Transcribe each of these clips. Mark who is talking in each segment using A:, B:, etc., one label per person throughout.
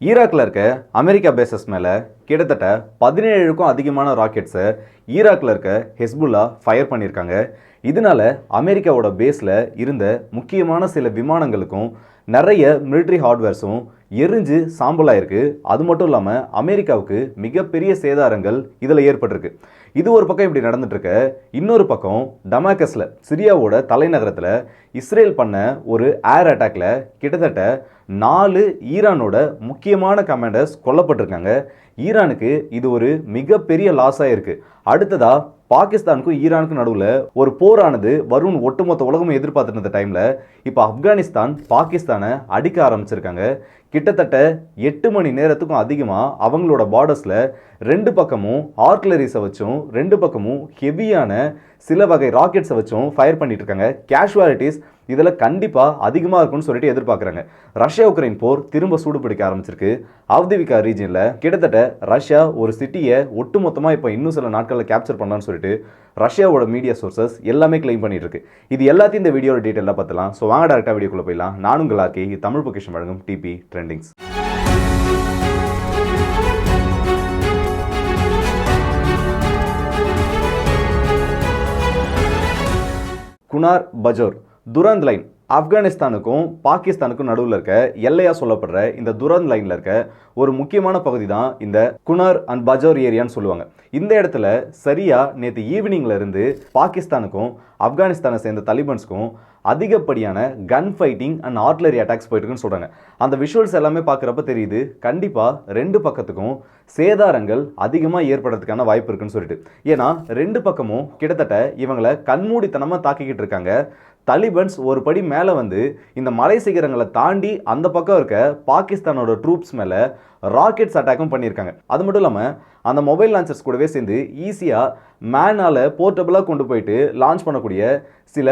A: ஈராக்கில் இருக்க America bases மேலே கிட்டத்தட்ட பதினேழுக்கும் அதிகமான ராக்கெட்ஸை ஈராக்கில் இருக்க ஹெஸ்புல்லா ஃபயர் பண்ணியிருக்காங்க இதனால அமெரிக்காவோட பேஸில் இருந்த முக்கியமான சில விமானங்களுக்கும் நிறைய மிலிட்ரி ஹார்ட்வேர்ஸும் எரிஞ்சு சாம்பலாயிருக்கு. அது மட்டும் இல்லாமல் அமெரிக்காவுக்கு மிகப்பெரிய சேதாரங்கள் இதில் ஏற்பட்டிருக்கு. இது ஒரு பக்கம் இப்படி நடந்துட்டுருக்க. இன்னொரு பக்கம் டமாக்கஸில் சிரியாவோட தலைநகரத்தில் இஸ்ரேல் பண்ண ஒரு ஏர் அட்டாக்ல கிட்டத்தட்ட நாலு ஈரானோட முக்கியமான கமாண்டர்ஸ் கொல்லப்பட்டிருக்காங்க. ஈரானுக்கு இது ஒரு மிகப்பெரிய லாஸாக இருக்கு அடுத்ததாக பாகிஸ்தானுக்கும் ஈரானுக்கும் நடுவில் ஒரு போரானது வருண் ஒட்டுமொத்த உலகமும் எதிர்பார்த்துட்டு இருந்த டைமில் இப்போ ஆப்கானிஸ்தான் பாகிஸ்தானை அடிக்க ஆரம்பிச்சிருக்காங்க. கிட்டத்தட்ட எட்டு மணி நேரத்துக்கும் அதிகமாக அவங்களோட பார்டர்ஸில் ரெண்டு பக்கமும் ஆர்ட்லரிஸை வச்சும் ரெண்டு பக்கமும் ஹெவியான சில வகை ராக்கெட்ஸை வச்சும் ஃபயர் பண்ணிட்டு இருக்காங்க கேஷுவாலிட்டிஸ் இதில் கண்டிப்பாக அதிகமாக இருக்கும்னு சொல்லிட்டு எதிர்பார்க்குறாங்க. ரஷ்யா உக்ரைன் போர் திரும்ப சூடு பிடிக்க ஆரம்பிச்சிருக்கு. அவதிவிகா ரீஜனில் கிட்டத்தட்ட ரஷ்யா ஒரு சிட்டியை ஒட்டுமொத்தமாக இப்போ இன்னும் சில நாட்களில் கேப்சர் பண்ணலாம்னு சொல்லிட்டு ரஷ்யாவோட மீடியா சோர்சஸ் எல்லாமே கிளைம் பண்ணிட்டு இருக்கு இது எல்லாத்தையும் இந்த வீடியோட டீட்டெயிலாக பார்த்துலாம் ஸோ வாங்க டேரெக்டாக வீடியோக்குள்ளே போயிடலாம். நானும் கலாக்கி தமிழ் பொக்கிஷன் வழங்கும் DP trendings Kunar Bajaur. Durand line. ஆப்கானிஸ்தானுக்கும் பாகிஸ்தானுக்கும் நடுவில் இருக்க எல்லையா சொல்லப்படுற இந்த துரந்த் லைனில் இருக்க ஒரு முக்கியமான பகுதி தான் இந்த குனார் அண்ட் பஜோர் ஏரியான்னு சொல்லுவாங்க. இந்த இடத்துல சரியாக நேற்று ஈவினிங்கில் இருந்து பாகிஸ்தானுக்கும் ஆப்கானிஸ்தானை சேர்ந்த தலிபன்ஸ்க்கும் அதிகப்படியான gun fighting and artillery attacks போயிட்டு சொல்கிறாங்க அந்த விஷுவல்ஸ் எல்லாமே பார்க்குறப்ப தெரியுது. கண்டிப்பாக ரெண்டு பக்கத்துக்கும் சேதாரங்கள் அதிகமாக ஏற்படுறதுக்கான வாய்ப்பு இருக்குன்னு சொல்லிட்டு. ஏன்னா ரெண்டு பக்கமும் கிட்டத்தட்ட இவங்களை கண்மூடித்தனமாக தாக்கிக்கிட்டு இருக்காங்க. தலிபன்ஸ் ஒரு படி மேலே வந்து இந்த மலை சிகரங்களை தாண்டி அந்த பக்கம் இருக்க பாகிஸ்தானோட ட்ரூப்ஸ் மேலே ராக்கெட்ஸ் அட்டாக்கும் பண்ணியிருக்காங்க. அது மட்டும் இல்லாமல் அந்த மொபைல் லான்ச்சர்ஸ் கூடவே சேர்ந்து ஈஸியாக மேனால் போர்ட்டபுளாக கொண்டு போயிட்டு லான்ச் பண்ணக்கூடிய சில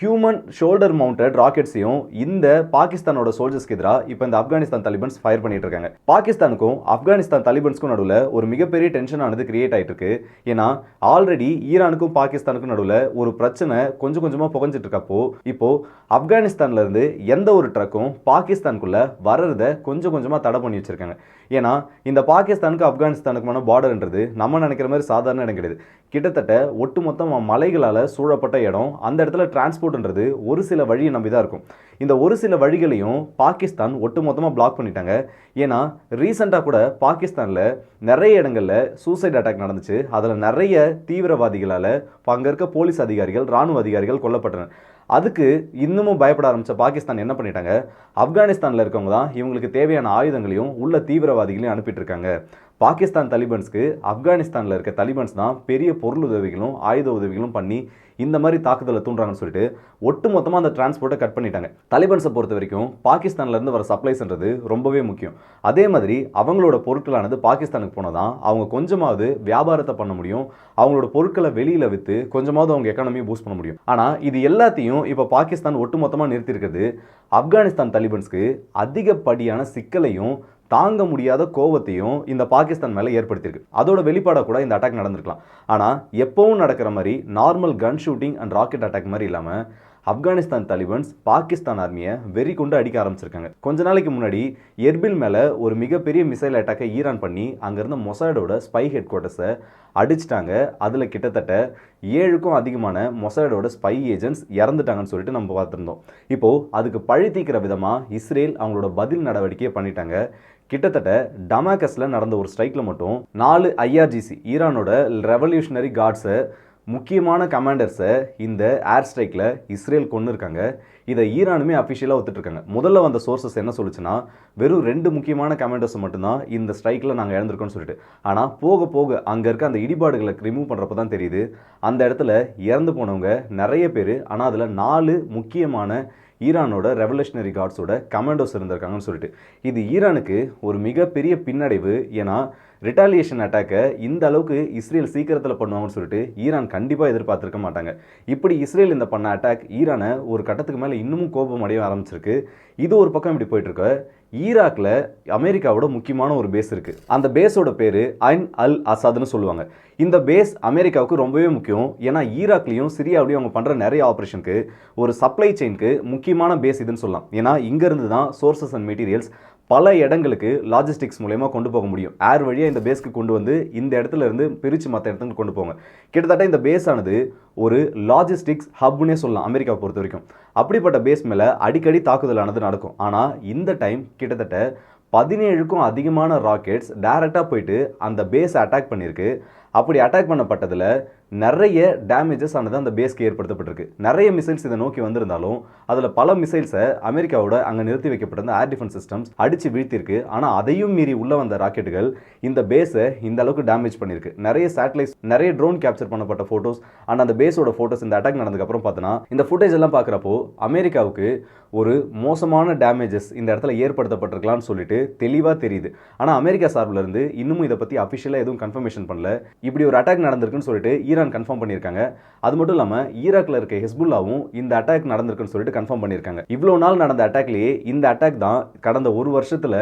A: ஹியூமன் ஷோல்டர் மவுண்டட் ராக்கெட்ஸையும் இந்த பாகிஸ்தானோட சோல்ஜர்ஸ்க்கு எதிராக இப்போ இந்த ஆப்கானிஸ்தான் தலிபன்ஸ் ஃபயர் பண்ணிட்டு இருக்காங்க. பாகிஸ்தானுக்கும் ஆப்கானிஸ்தான் தலிபன்ஸ்க்கும் நடுவில் ஒரு மிகப்பெரிய டென்ஷன் ஆனது கிரியேட் ஆகிட்டு இருக்கு. ஏன்னா ஆல்ரெடி ஈரானுக்கும் பாகிஸ்தானுக்கும் நடுவில் ஒரு பிரச்சனை கொஞ்சம் கொஞ்சமாக புகஞ்சிட்டு இருக்கப்போ இப்போ ஆப்கானிஸ்தான்ல இருந்து எந்த ஒரு ட்ரக்கும் பாகிஸ்தானுக்குள்ள வர்றத கொஞ்சம் கொஞ்சமாக தடை பண்ணி வச்சிருக்காங்க. ஏன்னா இந்த பாகிஸ்தானுக்கு ஆப்கானிஸ்தானுக்குமான பார்டர்ன்றது நம்ம நினைக்கிற மாதிரி சாதாரண இடம் கிடையாது. கிட்டத்தட்ட ஒட்டுமொத்தம் மலைகளால் சூழப்பட்ட இடம் அந்த இடத்துல டிரான்ஸ்போர்ட்ன்றது ஒரு சில வழியை நம்பி தான் இருக்கும். இந்த ஒரு சில வழிகளையும் பாகிஸ்தான் ஒட்டுமொத்தமாக பிளாக் பண்ணிட்டாங்க. ஏன்னா ரீசெண்டாக கூட பாகிஸ்தானில் நிறைய இடங்களில் சூசைட் அட்டாக் நடந்துச்சு. அதில் நிறைய தீவிரவாதிகளால் அங்கே இருக்க போலீஸ் அதிகாரிகள் ராணுவ அதிகாரிகள் கொல்லப்பட்டனர். அதுக்கு இன்னமும் பயப்பட ஆரம்பித்த பாகிஸ்தான் என்ன பண்ணிட்டாங்க? ஆப்கானிஸ்தானில் இருக்கவங்க தான் இவங்களுக்கு தேவையான ஆயுதங்களையும் உள்ள தீவிரவாதிகளையும் அனுப்பிட்டு இருக்காங்க. பாகிஸ்தான் தலிபன்ஸ்க்கு ஆப்கானிஸ்தானில் இருக்க தலிபன்ஸ் தான் பெரிய பொருள் உதவிகளும் ஆயுத உதவிகளும் பண்ணி இந்த மாதிரி தாக்குதலை தூண்டுறாங்கன்னு சொல்லிட்டு ஒட்டு மொத்தமாக அந்த டிரான்ஸ்போர்ட்டை கட் பண்ணிட்டாங்க. தலிபன்ஸை பொறுத்த வரைக்கும் பாகிஸ்தான்லேருந்து வர சப்ளைஸ்ன்றது ரொம்பவே முக்கியம். அதே மாதிரி அவங்களோட பொருட்களானது பாகிஸ்தானுக்கு போனதான் அவங்க கொஞ்சமாவது வியாபாரத்தை பண்ண முடியும். அவங்களோட பொருட்களை வெளியில் விற்று கொஞ்சமாவது அவங்க எக்கானமியை பூஸ்ட் பண்ண முடியும். ஆனால் இது எல்லாத்தையும் இப்போ பாகிஸ்தான் ஒட்டு மொத்தமாக நிறுத்தியிருக்கிறது ஆப்கானிஸ்தான் தலிபன்ஸ்க்கு அதிகப்படியான சிக்கலையும் தாங்க முடியாத கோவத்தையும் இந்த பாகிஸ்தான் மேலே ஏற்படுத்தியிருக்கு. அதோட வெளிப்பாடாக கூட இந்த அட்டாக் நடந்திருக்கலாம். ஆனால் எப்பவும் நடக்கிற மாதிரி normal gun shooting and rocket attack மாதிரி இல்லாமல் ஆப்கானிஸ்தான் தலிபன்ஸ் பாகிஸ்தான் ஆர்மியை வெறி கொண்டு அடிக்க ஆரம்பிச்சிருக்காங்க. கொஞ்ச நாளைக்கு முன்னாடி எர்பில் மேலே ஒரு மிகப்பெரிய மிசைல் அட்டாக்கை ஈரான் பண்ணி அங்கேருந்த மொசாடோட ஸ்பை ஹெட் குவார்ட்டர்ஸை அடிச்சிட்டாங்க. அதில் கிட்டத்தட்ட ஏழுக்கும் அதிகமான மொசாடோட ஸ்பை ஏஜென்ட்ஸ் இறந்துட்டாங்கன்னு சொல்லிட்டு நம்ம பார்த்துருந்தோம். இப்போது அதுக்கு பழி தீக்கிற விதமாக இஸ்ரேல் அவங்களோட பதில் நடவடிக்கையை பண்ணிட்டாங்க. கிட்டத்தட்ட டமாக்கஸில் நடந்த ஒரு ஸ்ட்ரைக்கில் மட்டும் நாலு ஐஆர்ஜிசி ஈரானோட ரெவல்யூஷனரி கார்ட்ஸை முக்கியமான கமாண்டர்ஸை இந்த ஏர் ஸ்ட்ரைக்கில் இஸ்ரேல் கொண்டு இருக்காங்க. இதை ஈரானுமே அஃபிஷியலாக ஒத்துட்ருக்காங்க முதல்ல வந்த சோர்சஸ் என்ன சொல்லுச்சுன்னா வெறும் ரெண்டு முக்கியமான கமாண்டர்ஸ் மட்டும்தான் இந்த ஸ்ட்ரைக்கில் நாங்கள் இழந்திருக்கோம்னு சொல்லிட்டு. ஆனால் போக போக அங்கே இருக்க அந்த இடிபாடுகளை ரிமூவ் பண்ணுறப்ப தான் தெரியுது. அந்த இடத்துல இறந்து போனவங்க நிறைய பேர் ஆனால் அதில் நாலு முக்கியமான ஈரானோட ரெவல்யூஷனரி கார்ட்ஸோட கமாண்டோஸ் இருந்திருக்காங்கன்னு சொல்லிட்டு. இது ஈரானுக்கு ஒரு மிகப்பெரிய பின்னடைவு. ஏன்னா ரிட்டாலியேஷன் அட்டாக்கை இந்த அளவுக்கு இஸ்ரேல் சீக்கிரத்தில் பண்ணுவாங்கன்னு சொல்லிட்டு ஈரான் கண்டிப்பாக எதிர்பார்த்துருக்க மாட்டாங்க. இப்படி இஸ்ரேல் இந்த பண்ண அட்டாக் ஈரானை ஒரு கட்டத்துக்கு மேலே இன்னமும் கோபம் அடைய ஆரம்பிச்சிருக்கு. இது ஒரு பக்கம் இப்படி போயிட்டுருக்க ஈராக்கில் ஈராக்ல அமெரிக்காவோட முக்கியமான ஒரு பேஸ் இருக்கு. அந்த பேஸோட பேரு ஐன் அல் அசாத்னு சொல்லுவாங்க. இந்த பேஸ் அமெரிக்காவுக்கு ரொம்பவே முக்கியம். ஏன்னா ஈராக்லேயும் சிரியாவிலையும் அவங்க பண்ற நிறைய ஆப்ரேஷனுக்கு ஒரு சப்ளை செயினுக்கு முக்கியமான பேஸ் இதுன்னு சொல்லலாம். ஏன்னா இங்கேருந்து தான் சோர்சஸ் அண்ட் மெட்டீரியல்ஸ் பல இடங்களுக்கு லாஜிஸ்டிக்ஸ் மூலயமா கொண்டு போக முடியும். ஏர் வழியாக இந்த பேஸ்க்கு கொண்டு வந்து இந்த இடத்துல இருந்து பிரித்து மற்ற இடத்துக்கு கொண்டு போங்க. கிட்டத்தட்ட இந்த பேஸ் ஆனது ஒரு லாஜிஸ்டிக்ஸ் ஹப்னே சொல்லலாம் அமெரிக்காவை பொறுத்த வரைக்கும். அப்படிப்பட்ட பேஸ் மேலே அடிக்கடி தாக்குதலானது நடக்கும். ஆனால் இந்த டைம் கிட்டத்தட்ட பதினேழுக்கும் அதிகமான ராக்கெட்ஸ் டைரெக்டாக போயிட்டு அந்த பேஸை அட்டாக் பண்ணியிருக்கு. அப்படி அட்டாக் பண்ணப்பட்டதில் நிறைய டேமேஜஸ் ஆனது அந்த பேஸ்க்கு ஏற்படுத்தப்பட்டிருக்கு. நிறைய மிசைல்ஸ் இதை நோக்கி வந்திருந்தாலும் அதில் பல மிசைல்ஸை அமெரிக்காவோட அங்கே நிறுத்தி வைக்கப்பட்டிருந்த ஏர் டிஃபென்ஸ் சிஸ்டம்ஸ் அடித்து வீழ்த்திருக்கு ஆனால் அதையும் மீறி உள்ளே வந்த ராக்கெட்டுகள் இந்த பேஸை இந்த அளவுக்கு டேமேஜ் பண்ணியிருக்கு. நிறைய சேட்டலைட்ஸ் நிறைய ட்ரோன் கேப்சர் பண்ணப்பட்ட ஃபோட்டோஸ் அண்ட் அந்த பேஸோட ஃபோட்டோஸ் இந்த அட்டாக் நடந்ததுக்கப்புறம் பார்த்தோன்னா இந்த ஃபுட்டேஜ் எல்லாம் பார்க்குறப்போ அமெரிக்காவுக்கு ஒரு மோசமான டேமேஜஸ் இந்த இடத்துல ஏற்படுத்தப்பட்டிருக்கலாம்னு சொல்லிட்டு தெளிவாக தெரியுது. ஆனால் அமெரிக்கா சார்பில் இருந்து இன்னமும் இதை பற்றி அஃபிஷியலாக எதுவும் கன்ஃபர்மேஷன் பண்ணல. இப்படி ஒரு அட்டாக் நடந்திருக்குன்னு சொல்லிட்டு ஈரான் கன்ஃபார்ம் பண்ணியிருக்காங்க. அது மட்டும் இல்லாமல் ஈராக்ல இருக்க ஹெஸ்புல்லாவும் இந்த அட்டாக் நடந்திருக்குன்னு சொல்லிட்டு கன்ஃபார்ம் பண்ணியிருக்காங்க. இவ்வளோ நாள் நடந்த அட்டாக்லேயே இந்த அட்டாக் தான் கடந்த ஒரு வருஷத்தில்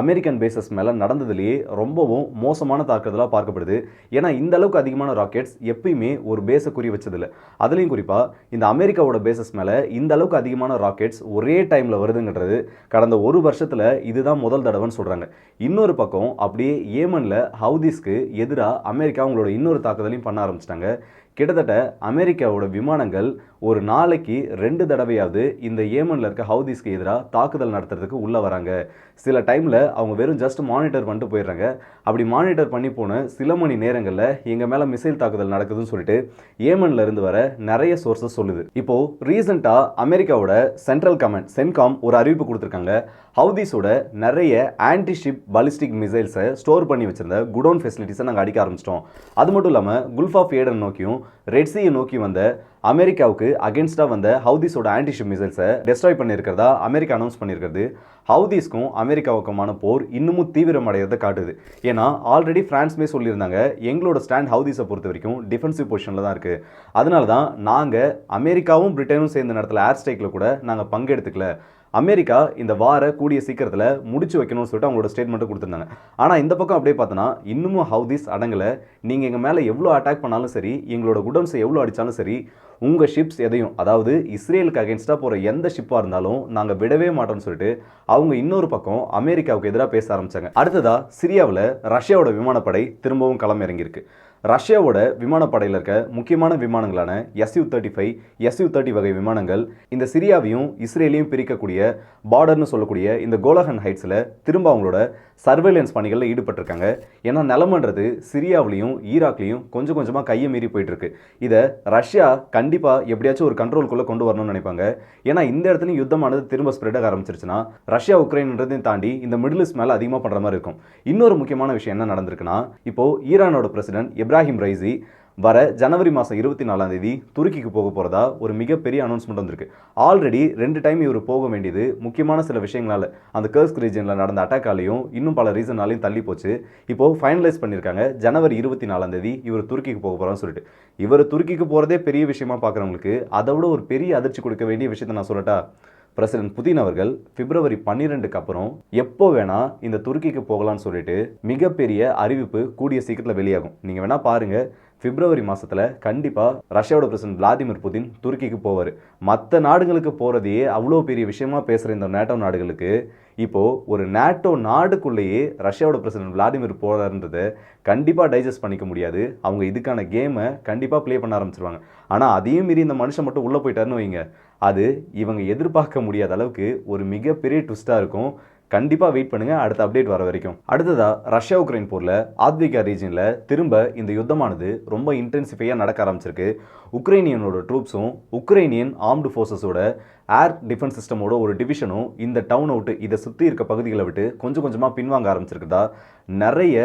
A: அமெரிக்கன் பேசஸ் மேலே நடந்ததுலேயே ரொம்பவும் மோசமான தாக்குதலாக பார்க்கப்படுது. ஏன்னா இந்த அளவுக்கு அதிகமான ராக்கெட்ஸ் எப்பயுமே ஒரு பேஸை குறி வச்சதில்லை. அதுலேயும் குறிப்பாக இந்த அமெரிக்காவோட பேசஸ் மேலே இந்த அளவுக்கு அதிகமான ராக்கெட்ஸ் ஒரே டைமில் வருதுங்கிறது கடந்த ஒரு வருஷத்தில் இதுதான் முதல் தடவைன்னு சொல்கிறாங்க இன்னொரு பக்கம் அப்படியே ஏமனில் ஹவுதிஸ்க்கு எதிராக அமெரிக்கா அவங்களோட இன்னொரு தாக்குதலையும் பண்ண ஆரம்பிச்சிட்டாங்க. 嘅 கிட்டத்தட்ட அமெரிக்காவோட விமானங்கள் ஒரு நாளைக்கு ரெண்டு தடவையாவது இந்த ஏமனில் இருக்க ஹவுதிஸ்க்கு எதிராக தாக்குதல் நடத்துறதுக்கு உள்ளே வராங்க. சில டைமில் அவங்க வெறும் ஜஸ்ட் மானிட்டர் பண்ணிட்டு போயிடுறாங்க. அப்படி மானிட்டர் பண்ணி போன சில மணி நேரங்களில் எங்கள் மேலே மிசைல் தாக்குதல் நடக்குதுன்னு சொல்லிட்டு ஏமனில் இருந்து வர நிறைய சோர்ஸஸ் சொல்லுது. இப்போது ரீசெண்டாக அமெரிக்காவோட சென்ட்ரல் கமாண்ட் சென்காம் ஒரு அறிவிப்பு கொடுத்துருக்காங்க. ஹவுதிஸோட நிறைய ஆன்டி ஷிப் பாலிஸ்டிக் மிசைல்ஸை ஸ்டோர் பண்ணி வச்சிருந்த குடோன் ஃபெசிலிட்டிஸை நாங்கள் அடிக்க ஆரம்பிச்சிட்டோம். அது மட்டும் இல்லாமல் குல்ஃப் ஆஃப் ஏடன் நோக்கியும் ரெட் நோக்கி வந்த அமெரிக்காவுக்கு அகேன்ஸ்டாக வந்த ஹவுதிஸோட ஆன்டிஷிப் மிசைல்ஸை டெஸ்ட்ராய் பண்ணியிருக்கிறதா அமெரிக்கா அனௌன்ஸ் பண்ணியிருக்கிறது. ஹவுதிஸ்க்கும் அமெரிக்காவுக்குமான போர் இன்னமும் தீவிரமடைகிறத காட்டுது. ஏன்னா ஆல்ரெடி பிரான்ஸ்மே சொல்லியிருந்தாங்க எங்களோட ஸ்டாண்ட் ஹவுதிஸை பொறுத்த வரைக்கும் டிஃபென்சிவ் பொசிஷனில் தான் இருக்குது அதனால தான் நாங்கள் அமெரிக்காவும் பிரிட்டனும் சேர்ந்த நேரத்தில் ஏர் ஸ்ட்ரைக்கில் கூட நாங்கள் பங்கெடுத்துக்கல. அமெரிக்கா இந்த வார கூடிய சீக்கிரத்தில் முடிச்சு வைக்கணும்னு சொல்லிட்டு அவங்களோட ஸ்டேட்மெண்ட்டை கொடுத்துருந்தாங்க. ஆனால் இந்த பக்கம் அப்படியே பார்த்தோன்னா இன்னமும் ஹவுதிஸ் அடங்கலை. நீங்கள் எங்கள் மேலே எவ்வளோ அட்டாக் பண்ணாலும் சரி எங்களோட குடோன்ஸை எவ்வளோ அடித்தாலும் சரி உங்கள் ஷிப்ஸ் எதையும் அதாவது இஸ்ரேலுக்கு அகேன்ஸ்டாக போகிற எந்த ஷிப்பாக இருந்தாலும் நாங்கள் விடவே மாட்டோம்னு சொல்லிட்டு அவங்க இன்னொரு பக்கம் அமெரிக்காவுக்கு எதிராக பேச ஆரம்பிச்சாங்க. அடுத்ததாக சிரியாவில் ரஷ்யாவோட விமானப்படை திரும்பவும் களம் இறங்கியிருக்கு. ரஷ்யாவோட விமானப்படையில் இருக்க முக்கியமான விமானங்களான SU thirty five SU thirty வகை விமானங்கள் இந்த சிரியாவையும் இஸ்ரேலையும் பிரிக்கக்கூடிய பார்டர்னு சொல்லக்கூடிய இந்த கோலஹன் ஹைட்ஸில் திரும்ப அவங்களோட சர்வேலன்ஸ் பணிகளில் ஈடுபட்டிருக்காங்க. ஏன்னா நிலமன்றது சிரியாவிலையும் ஈராக்லையும் கொஞ்சம் கொஞ்சமாக கையை மீறி போயிட்டுருக்கு. இதை ரஷ்யா கண்டிப்பாக எப்படியாச்சும் ஒரு கண்ட்ரோல்குள்ளே கொண்டு வரணும்னு நினைப்பாங்க. ஏன்னா இந்த இடத்துலையும் யுத்தமானது திரும்ப ஸ்ப்ரெட் ஆக ஆரம்பிச்சிருச்சுன்னா ரஷ்யா உக்ரைன்ன்றதையும் தாண்டி இந்த மிடில் ஈஸ்ட் மேலே அதிகமாக பண்ணுற மாதிரி இருக்கும். இன்னொரு முக்கியமான விஷயம் என்ன நடந்திருக்குன்னா இப்போது ஈரானோட பிரசிடென்ட் இப்ராஹிம் ரைசி வர ஜனவரி மாதம் இருபத்தி நாலாம் தேதி துருக்கிக்கு போக போகிறதா ஒரு மிகப்பெரிய அனௌன்ஸ்மெண்ட் வந்திருக்கு. ஆல்ரெடி ரெண்டு டைம் இவர் போக வேண்டியது முக்கியமான சில விஷயங்களால். அந்த கர்ஸ்க் ரீஜனில் நடந்த அட்டாக்காலையும் இன்னும் பல ரீசனாலையும் தள்ளி போச்சு. இப்போது ஃபைனலைஸ் பண்ணியிருக்காங்க ஜனவரி இருபத்தி நாலாம் தேதி இவர் துருக்கிக்கு போக போகிறான்னு சொல்லிட்டு. இவர் துருக்கிக்கு போகிறதே பெரிய விஷயமா பார்க்குறவங்களுக்கு அதை விட ஒரு பெரிய அதிர்ச்சி கொடுக்க வேண்டிய விஷயத்தை நான் சொல்லட்டா? பிரசிடென்ட் புதின் அவர்கள் பிப்ரவரி பன்னிரெண்டுக்கு அப்புறம் எப்போ வேணா இந்த துருக்கிக்கு போகலான்னு சொல்லிட்டு மிகப்பெரிய அறிவிப்பு கூடிய சீக்கிரத்தில் வெளியாகும். நீங்கள் வேணா பாருங்கள் பிப்ரவரி மாதத்தில் கண்டிப்பாக ரஷ்யாவோட பிரசிடென்ட் விளாடிமிர் புதின் துருக்கிக்கு போவார். மற்ற நாடுகளுக்கு போகிறதையே அவ்வளோ பெரிய விஷயமா பேசுகிற இந்த நேட்டோ நாடுகளுக்கு இப்போது ஒரு நேட்டோ நாடுக்குள்ளேயே ரஷ்யாவோட பிரசிடென்ட் விளாடிமிர் போகிறாருன்றதை கண்டிப்பாக டைஜஸ்ட் பண்ணிக்க முடியாது. அவங்க இதுக்கான கேமை கண்டிப்பாக ப்ளே பண்ண ஆரம்பிச்சிருவாங்க. ஆனால் அதையும் மீறி இந்த மனுஷன் மட்டும் உள்ளே போயிட்டாருன்னு வைங்க. அது இவங்க எதிர்பார்க்க முடியாத அளவுக்கு ஒரு மிகப்பெரிய ட்விஸ்ட்டாக இருக்கும். கண்டிப்பாக வெயிட் பண்ணுங்கள் அடுத்த அப்டேட் வர வரைக்கும். அடுத்ததாக ரஷ்யா உக்ரைன் போரில் ஆத்விகா ரீஜனில் திரும்ப இந்த யுத்தமானது ரொம்ப இன்டென்சிஃபையாக நடக்க ஆரம்பிச்சிருக்கு. உக்ரைனியனோட ட்ரூப்ஸும் உக்ரைனியன் ஆர்ம்டு ஃபோர்ஸஸோட ஏர் டிஃபென்ஸ் சிஸ்டமோட ஒரு டிவிஷனும் இந்த டவுன் அவுட்டு இதை சுற்றி இருக்க பகுதிகளை விட்டு கொஞ்சம் கொஞ்சமாக பின்வாங்க ஆரம்பிச்சிருக்குதா? நிறைய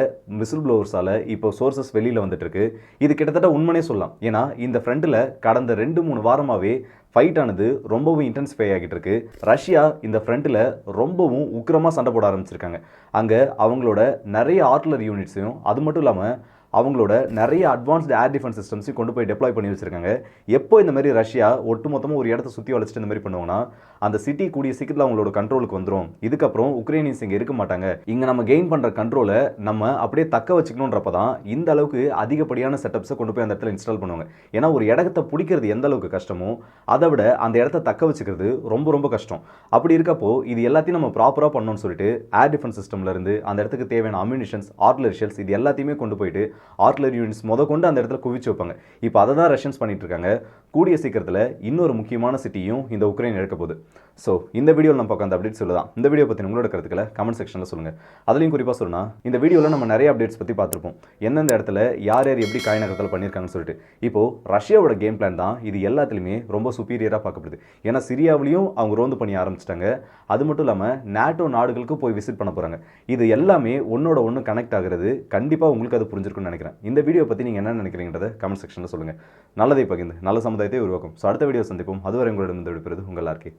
A: மிசில் ப்ளோவர்ஸால் இப்போ சோர்சஸ் வெளியில் வந்துட்டுருக்கு இது கிட்டத்தட்ட உண்மைனே சொல்லலாம். ஏன்னா இந்த ஃப்ரண்ட்டில் கடந்த ரெண்டு மூணு வாரமாகவே ஃபைட் ஆனது ரொம்பவும் இன்டென்சிஃபை ஆகிட்டு இருக்கு. ரஷ்யா இந்த ஃப்ரண்ட்டில் ரொம்பவும் உக்கிரமாக சண்டை போட ஆரம்பிச்சிருக்காங்க. அங்கே அவங்களோட நிறைய ஆர்ட்லர் யூனிட்ஸையும் அது மட்டும் இல்லாமல் அவங்களோட நிறைய அட்வான்ஸ்டு ஏர் டிஃபென்ஸ் சிஸ்டம்ஸையும் கொண்டு போய் டெப்ளாய் பண்ணி வச்சிருக்காங்க. எப்போ இந்த மாதிரி ரஷ்யா ஒட்டுமொத்தமாக ஒரு இடத்த சுற்றி வளைச்சிட்டு இந்த மாதிரி பண்ணுவாங்கன்னா அந்த சிட்டி கூடிய சீக்கிரத்தில் அவங்களோட கண்ட்ரோலுக்கு வந்துடும் இதுக்கப்புறம் உக்ரைனியன்ஸ் இங்கே இருக்க மாட்டாங்க. இங்கே நம்ம கெயின் பண்ணுற கண்ட்ரோலை நம்ம அப்படியே தக்க வச்சுக்கணுன்றப்ப தான் இந்த அளவுக்கு அதிகப்படியான செட்டப்ஸை கொண்டு போய் அந்த இடத்துல இன்ஸ்டால் பண்ணுவாங்க. ஏன்னா ஒரு இடத்த பிடிக்கிறது எந்த அளவுக்கு கஷ்டமோ அதை விட அந்த இடத்த தக்க வச்சுக்கிறது ரொம்ப ரொம்ப கஷ்டம். அப்படி இருக்கப்போ இது எல்லாத்தையும் நம்ம ப்ராப்பராக பண்ணணும்னு சொல்லிட்டு ஏர் டிஃபென்ஸ் சிஸ்டம்லேருந்து அந்த இடத்துக்கு தேவையான அம்யூனிஷன்ஸ் ஆர்ட்லரி ஷெல்ஸ் இது எல்லாத்தையுமே கொண்டு போயிட்டு ஆர்ட்லரி யூனிட்ஸ் முத கொண்டு அந்த இடத்துல குவிச்சு வைப்பாங்க. இப்போ அதை தான் ரஷ்யன்ஸ் பண்ணிட்டு இருக்காங்க. கூடிய சீக்கிரத்தில் இன்னொரு முக்கியமான சிட்டியும் இந்த உக்ரைன் இழக்க போகுது. ஸோ இந்த வீடியோவில் நம்ம பார்க்க அந்த அப்டேட் சொல்லலாம் இந்த வீடியோ பற்றி உங்களோட கருத்துக்களை கமெண்ட் செக்ஷனில் சொல்லுங்கள் அதுலேயும் குறிப்பாக சொல்லணும் இந்த வீடியோவில் நம்ம நிறைய அப்டேட்ஸ் பற்றி பார்த்துருப்போம். எந்தெந்த இடத்துல யார் யார் எப்படி காய் நகரத்தில் பண்ணியிருக்காங்கன்னு சொல்லிட்டு. இப்போது ரஷ்யாவோட கேம் பிளான் தான் இது எல்லாத்துலேயுமே ரொம்ப சுப்பீரியராக பார்க்கப்படுது. ஏன்னா சிரியாவிலையும் அவங்க ரோந்து பண்ணி ஆரம்பிச்சிட்டாங்க. அது மட்டும் இல்லாமல் நேட்டோ நாடுகளுக்கு போய் விசிட் பண்ண போகிறாங்க இது எல்லாமே ஒன்னோட ஒன்று கனெக்ட் ஆகிறது கண்டிப்பாக உங்களுக்கு அது புரிஞ்சிருக்கும்னு நினைக்கிறேன். இந்த வீடியோ பற்றி நீங்கள் என்ன நினைக்கிறீங்கன்றத கமெண்ட் செக்ஷனில் சொல்லுங்கள் நல்லதை பகிர்ந்து நல்ல சமுதாயத்தை உருவாக்கும். ஸோ அடுத்த வீடியோ சந்திப்போம். அதுவரை உங்களிடம் விடுப்பது உங்கள் எல்லாருக்கே